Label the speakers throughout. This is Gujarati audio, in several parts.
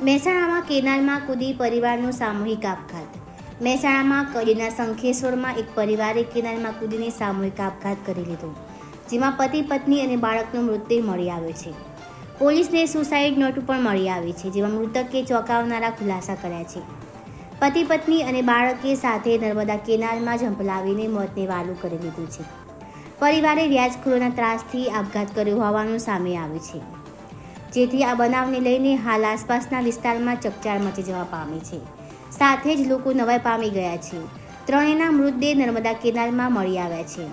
Speaker 1: મહેસાણામાં કેનાલમાં કૂદી પરિવારનો સામૂહિક આપઘાત. મહેસાણામાં કડીના શંખેશ્વરમાં એક પરિવારે કેનાલમાં કૂદીને સામૂહિક આપઘાત કરી લીધો, જેમાં પતિ, પત્ની અને બાળકનો મૃતદેહ મળી આવ્યો છે. પોલીસને સુસાઇડ નોટ પણ મળી આવી છે, જેમાં મૃતકે ચોંકાવનારા ખુલાસા કર્યા છે. પતિ, પત્ની અને બાળકે સાથે નર્મદા કેનાલમાં ઝંપલાવીને મોતને વાલું કરી લીધું છે. પરિવારે વ્યાજખોરોના ત્રાસથી આપઘાત કર્યો હોવાનું સામે આવ્યું છે. જેથી આ બનાવને લઈને હાલ આસપાસના વિસ્તારમાં ચકચાર મચી જવા પામી છે. સાથે જ લોકો નવાઈ પામી ગયા છે. ત્રણેયના મૃતદેહ નર્મદા કેનાલમાં મળી આવ્યા છે.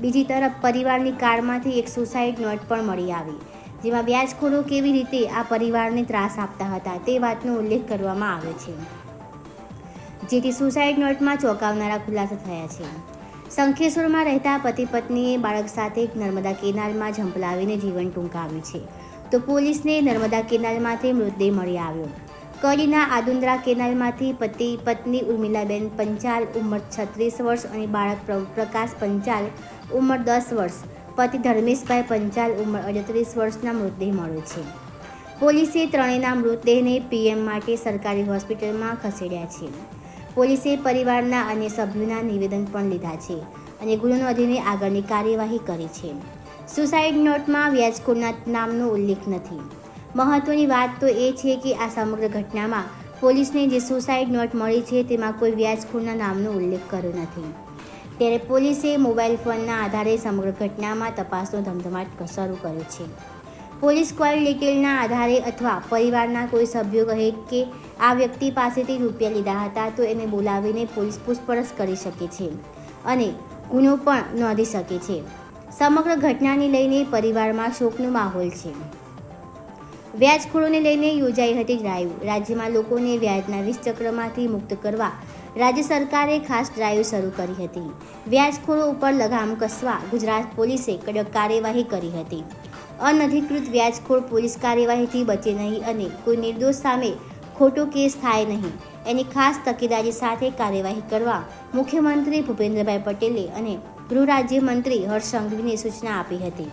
Speaker 1: બીજી તરફ પરિવારની કારમાંથી એક સુસાઇડ નોટ પણ મળી આવી, જેમાં વ્યાજખોરો કેવી રીતે આ પરિવારને ત્રાસ આપતા હતા તે વાતનો ઉલ્લેખ કરવામાં આવ્યો છે. જેથી સુસાઇડ નોટમાં ચોંકાવનારા ખુલાસા થયા છે. શંખેશ્વરમાં રહેતા પતિ પત્નીએ બાળક સાથે નર્મદા કેનાલમાં ઝંપલાવીને જીવન ટૂંકાવ્યું છે. તો પોલીસને નર્મદા કેનાલમાંથી મૃતદેહ મળી આવ્યો. કડીના આદુંદ્રા કેનાલમાંથી પતિ, પત્ની ઉર્મિલાબેન પંચાલ, ઉંમર છત્રીસ વર્ષ અને બાળક પ્ર- પ્રકાશ પંચાલ, ઉંમર દસ વર્ષ. પતિ ધર્મેશભાઈ પંચાલ, ઉંમર અડત્રીસ વર્ષના મૃતદેહ મળ્યો છે. પોલીસે ત્રણેયના મૃતદેહને પીએમ માટે સરકારી હોસ્પિટલમાં ખસેડ્યા છે. પોલીસે પરિવારના અન્ય સભ્યોના નિવેદન પણ લીધા છે અને ગુનો નોંધીને આગળની કાર્યવાહી કરી છે. સુસાઇડ નોટમાં વ્યાજખોરના નામનો ઉલ્લેખ નથી. મહત્વની વાત તો એ છે કે આ સમગ્ર ઘટનામાં પોલીસને જે સુસાઇડ નોટ મળી છે તેમાં કોઈ વ્યાજખોરના નામનો ઉલ્લેખ કર્યો નથી. ત્યારે પોલીસે મોબાઈલ ફોનના આધારે સમગ્ર ઘટનામાં તપાસનો ધમધમાટ શરૂ કર્યો છે. પોલીસ કોલ ડિટેલના આધારે અથવા પરિવારના કોઈ સભ્યો કહે કે આ વ્યક્તિ પાસેથી રૂપિયા લીધા હતા તો એને બોલાવીને પોલીસ પૂછપરછ કરી શકે છે અને ગુનો પણ નોંધી શકે છે. સમગ્ર ઘટનાને લઈને પરિવારમાં શોકનો માહોલ છે. વ્યાજખોરોને લઈને યોજાઈ હતી ડ્રાઈવ રાજ્યમાં લોકોને વ્યાજના વીસ ચક્રમાંથી મુક્ત કરવા રાજ્ય સરકારે ખાસ ડ્રાઈવ શરૂ કરી હતી. વ્યાજખોરો ઉપર લગામ કસવા ગુજરાત પોલીસે કડક કાર્યવાહી કરી હતી. અનધિકૃત વ્યાજખોર પોલીસ કાર્યવાહીથી બચે નહીં અને કોઈ નિર્દોષ સામે ખોટો કેસ થાય નહીં. એની ખાસ તકેદારી સાથે કાર્યવાહી કરવા મુખ્યમંત્રી ભૂપેન્દ્રભાઈ પટેલે અને ગૃહ રાજ્યમંત્રી હર્ષ સંઘવીને સૂચના આપી હતી.